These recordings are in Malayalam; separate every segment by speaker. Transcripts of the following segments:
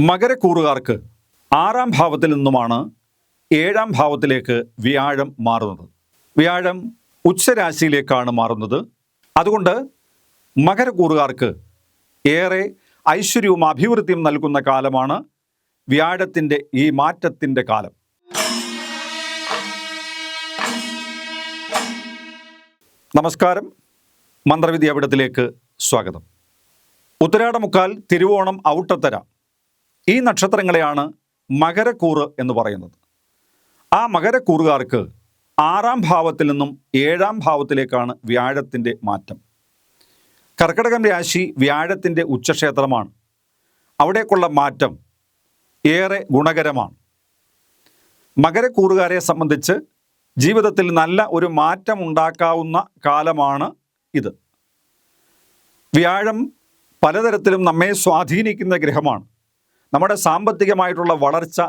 Speaker 1: മകരക്കൂറുകാർക്ക് ആറാം ഭാവത്തിൽ നിന്നുമാണ് ഏഴാം ഭാവത്തിലേക്ക് വ്യാഴം മാറുന്നത്. വ്യാഴം ഉച്ചരാശിയിലേക്കാണ് മാറുന്നത്. അതുകൊണ്ട് മകരക്കൂറുകാർക്ക് ഏറെ ഐശ്വര്യവും അഭിവൃദ്ധിയും നൽകുന്ന കാലമാണ് വ്യാഴത്തിന്റെ ഈ മാറ്റത്തിന്റെ കാലം. നമസ്കാരം. മന്ത്രവിദ്യ അവിടത്തിലേക്ക് സ്വാഗതം. ഉത്തരാടമുക്കാൽ തിരുവോണം ഔട്ടത്തര ഈ നക്ഷത്രങ്ങളെയാണ് മകരക്കൂറ് എന്ന് പറയുന്നത്. ആ മകരക്കൂറുകാർക്ക് ആറാം ഭാവത്തിൽ നിന്നും ഏഴാം ഭാവത്തിലേക്കാണ് വ്യാഴത്തിന്റെ മാറ്റം. കർക്കിടകം രാശി വ്യാഴത്തിന്റെ ഉച്ചക്ഷേത്രമാണ്. അവിടേക്കുള്ള മാറ്റം ഏറെ ഗുണകരമാണ്. മകരക്കൂറുകാരെ സംബന്ധിച്ച് ജീവിതത്തിൽ നല്ല ഒരു മാറ്റം ഉണ്ടാക്കാവുന്ന കാലമാണ് ഇത്. വ്യാഴം പലതരത്തിലും നമ്മെ സ്വാധീനിക്കുന്ന ഗ്രഹമാണ്. നമ്മുടെ സാമ്പത്തികമായിട്ടുള്ള വളർച്ച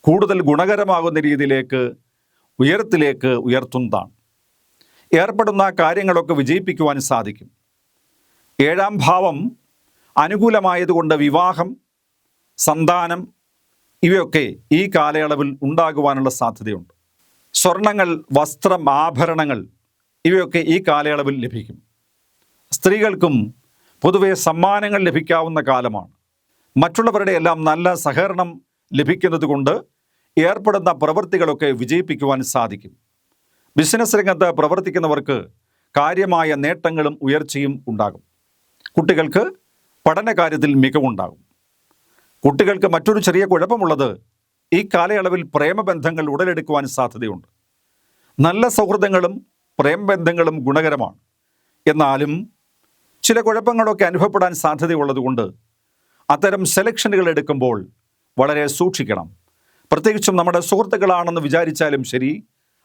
Speaker 1: കൂടുതൽ ഗുണകരമാകുന്ന രീതിയിലേക്ക് ഉയരത്തിലേക്ക് ഉയർത്തുന്നതാണ്. ഏർപ്പെടുന്ന കാര്യങ്ങളൊക്കെ വിജയിപ്പിക്കുവാൻ സാധിക്കും. ഏഴാം ഭാവം അനുകൂലമായതുകൊണ്ട് വിവാഹം സന്താനം ഇവയൊക്കെ ഈ കാലയളവിൽ ഉണ്ടാകുവാനുള്ള സാധ്യതയുണ്ട്. സ്വർണങ്ങൾ വസ്ത്രം ആഭരണങ്ങൾ ഇവയൊക്കെ ഈ കാലയളവിൽ ലഭിക്കും. സ്ത്രീകൾക്കും പൊതുവെ സമ്മാനങ്ങൾ ലഭിക്കാവുന്ന കാലമാണ്. മറ്റുള്ളവരുടെ എല്ലാം നല്ല സഹകരണം ലഭിക്കുന്നത് കൊണ്ട് ഏർപ്പെടുന്ന പ്രവൃത്തികളൊക്കെ വിജയിപ്പിക്കുവാൻ സാധിക്കും. ബിസിനസ് രംഗത്ത് പ്രവർത്തിക്കുന്നവർക്ക് കാര്യമായ നേട്ടങ്ങളും ഉയർച്ചയും ഉണ്ടാകും. കുട്ടികൾക്ക് പഠനകാര്യത്തിൽ മികവുണ്ടാകും. കുട്ടികൾക്ക് മറ്റൊരു ചെറിയ കുഴപ്പമുള്ളത് ഈ കാലയളവിൽ പ്രേമബന്ധങ്ങൾ ഉടലെടുക്കുവാൻ സാധ്യതയുണ്ട്. നല്ല സൗഹൃദങ്ങളും പ്രേമബന്ധങ്ങളും ഗുണകരമാണ്. എന്നാലും ചില കുഴപ്പങ്ങളൊക്കെ അനുഭവപ്പെടാൻ സാധ്യതയുള്ളതുകൊണ്ട് അത്തരം സെലക്ഷനുകൾ എടുക്കുമ്പോൾ വളരെ സൂക്ഷിക്കണം. പ്രത്യേകിച്ചും നമ്മുടെ സുഹൃത്തുക്കളാണെന്ന് വിചാരിച്ചാലും ശരി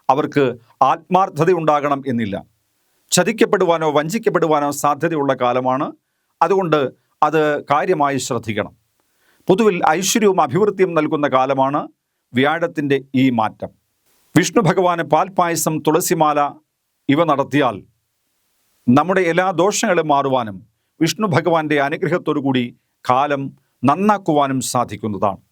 Speaker 1: അവർക്ക് ആത്മാർത്ഥത ഉണ്ടാകണം എന്നില്ല. ചതിക്കപ്പെടുവാനോ വഞ്ചിക്കപ്പെടുവാനോ സാധ്യതയുള്ള കാലമാണ്. അതുകൊണ്ട് അത് കാര്യമായി ശ്രദ്ധിക്കണം. പൊതുവിൽ ഐശ്വര്യവും അഭിവൃദ്ധിയും നൽകുന്ന കാലമാണ് വ്യാഴത്തിന്റെ ഈ മാറ്റം. വിഷ്ണു ഭഗവാന് പാൽപായസം തുളസിമാല ഇവ നടത്തിയാൽ നമ്മുടെ എല്ലാ ദോഷങ്ങളും മാറുവാനും വിഷ്ണു ഭഗവാന്റെ അനുഗ്രഹത്തോടു കൂടി കാലം നന്നാക്കുവാനും സാധിക്കുന്നതാണ്.